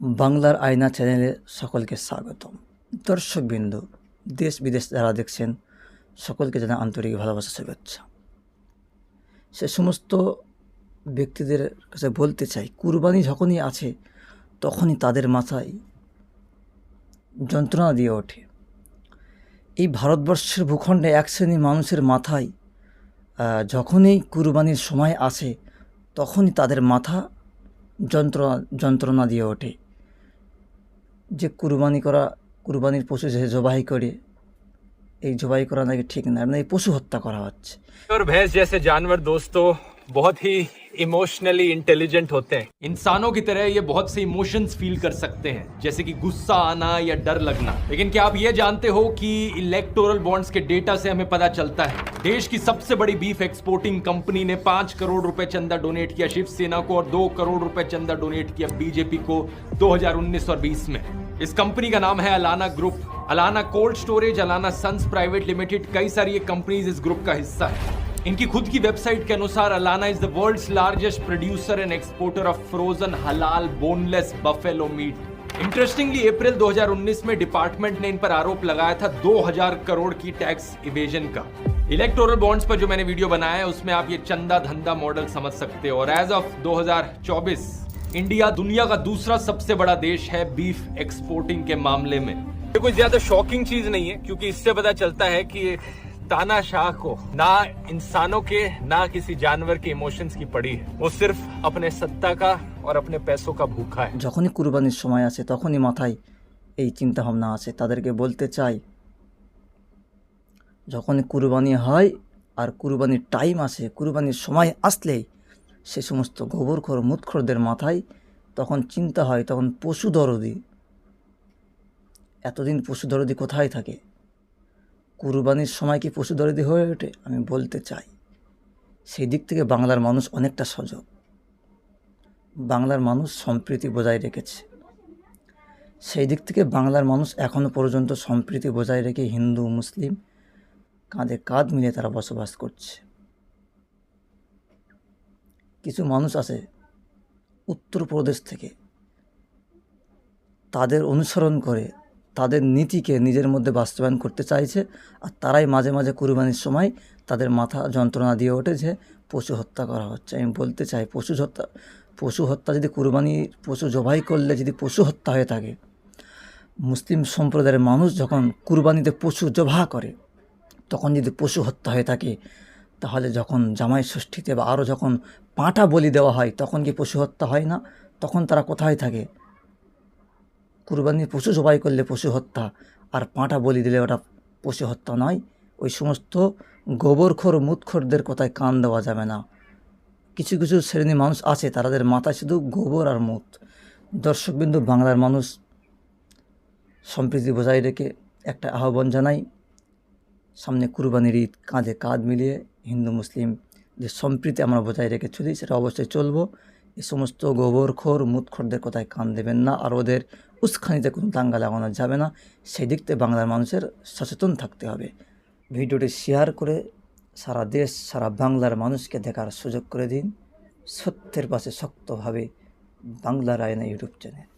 বাংলার আয়না চ্যানেলে সকলকে স্বাগতম। দর্শকবৃন্দ, দেশ বিদেশ যারা দেখছেন, সকলকে জানা আন্তরিক ভালোবাসা, শুভেচ্ছা। সে সমস্ত ব্যক্তিদের কাছে বলতে চাই, কুরবানি যখনই আছে, তখনই তাদের মাথায় যন্ত্রণা দিয়ে ওঠে। এই ভারতবর্ষের ভূখণ্ডে এক শ্রেণি মানুষের মাথায় যখনই কুরবানির সময় আসে, তখনই তাদের মাথা যন্ত্রণা যন্ত্রণা দিয়ে ওঠে। যে কুরবানি করা কুরবানির পশু যে জবাই করে এই জবাই করা নাকি ঠিক না না এই পশু হত্যা করা হচ্ছে और भैंस जैसे जानवर दोस्तों बहुत ही इमोशनली इंटेलिजेंट होते हैं इंसानों की तरह ये बहुत से इमोशंस फील कर सकते हैं जैसे कि गुस्सा आना या डर लगना लेकिन क्या आप ये जानते हो कि इलेक्टोरल बॉन्ड्स के डेटा से हमें पता चलता है देश की सबसे बड़ी बीफ एक्सपोर्टिंग कंपनी ने पाँच करोड़ रुपए चंदा डोनेट किया शिवसेना को और दो करोड़ रुपए चंदा डोनेट किया बीजेपी को 2019 और 20 में। इस कंपनी का नाम है Allana group Allana cold storage Allana sons private limited कई सारी ये कंपनीज़ इस ग्रुप का हिस्सा है। इनकी खुद की वेबसाइट के अनुसार Allana is the world's largest producer and exporter of frozen halal boneless buffalo meat interestingly April 2019 में डिपार्टमेंट ने इन पर आरोप लगाया था 2000 करोड़ की टैक्स इवेजन का। इलेक्टोरल बॉन्ड्स पर जो मैंने वीडियो बनाया है उसमें आप ये चंदा धंधा मॉडल समझ सकते हो और एज ऑफ 2024 इंडिया दुनिया का दूसरा सबसे बड़ा देश है बीफ एक्सपोर्टिंग के मामले में ये कोई ज्यादा शॉकिंग चीज नहीं है क्योंकि इससे पता चलता है कि तानाशाह को ना इंसानों के ना किसी जानवर के इमोशंस की पड़ी है वो सिर्फ अपने सत्ता का और अपने पैसों का भूखा है যখনই কুরবানির সময় আসে তখনই মাথায় এই চিন্তা ভাবনা আসে তাদেরকে বলতে চাই যখনই কুরবানি হয় আর কুরবানির টাইম আসে, কুরবানির সময় আসলেই সে সমস্ত গোবরখোর মুৎখোরদের মাথায় তখন চিন্তা হয়, তখন পশু দরদি। এতদিন পশু দরদি কোথায় থাকে? কুরবানির সময় কি পশু দরদি হয়ে ওঠে? আমি বলতে চাই, সেই দিক থেকে বাংলার মানুষ অনেকটা সজগ। বাংলার মানুষ সম্প্রীতি বজায় রেখেছে। সেই দিক থেকে বাংলার মানুষ এখনও পর্যন্ত সম্প্রীতি বজায় রেখে হিন্দু, মুসলিম কাঁধে কাঁধ মিলিয়ে তারা বসবাস করছে। কিছু মানুষ আছে উত্তরপ্রদেশ থেকে। তাদের অনুসরণ করে তাদের নীতিকে নিজের মধ্যে বাস্তবায়ন করতে চাইছে আর তারাই মাঝে মাঝে কুরবানির সময় তাদের মাথা যন্ত্রণা দিয়ে ওঠে যে পশু হত্যা করা হচ্ছে। আমি বলতে চাই, পশু হত্যা পশু হত্যা যদি কুরবানি, পশু জবাই করলে যদি পশু হত্যা হয়ে থাকে, মুসলিম সম্প্রদায়ের মানুষ যখন কুরবানিতে পশু জবাহ করে তখন যদি পশু হত্যা হয়ে থাকে, তাহলে যখন জামাই ষষ্ঠীতে বা আরও যখন পাঁটা বলি দেওয়া হয়, তখন কি পশু হত্যা হয় না? তখন তারা কোথায় থাকে? কুরবানির পশু জবাই করলে পশু হত্যা, আর পাঁটা বলি দিলে ওটা পশু হত্যা নয়। ওই সমস্ত গোবরখোর, মুতখোরদের কোথায় কান দেওয়া যাবে না। কিছু কিছু শ্রেণি মানুষ আছে তাদের মাথায় শুধু গোবর আর মুত। দর্শকবিন্দু, বাংলার মানুষ সম্প্রীতি বজায় রেখে একটা আহ্বান জানাই। সামনে কুরবানির ঈদ, কাঁধে কাঁধ মিলিয়ে হিন্দু, মুসলিম যে সম্প্রীতি আমরা বজায় রেখে চলি, সেটা অবশ্যই চলব। এই সমস্ত গোবরখোর মুতখোরদের কথায় কান দেবেন না, আর ওদের উস্কানিতে কোনো দাঙ্গা লাগানো যাবে না। সেই দিক থেকে বাংলার মানুষের সচেতন থাকতে হবে। ভিডিওটি শেয়ার করে সারা দেশ, সারা বাংলার মানুষকে দেখার সুযোগ করে দিন। সত্যের পাশে শক্তভাবে বাংলার আয়না ইউটিউব চ্যানেল।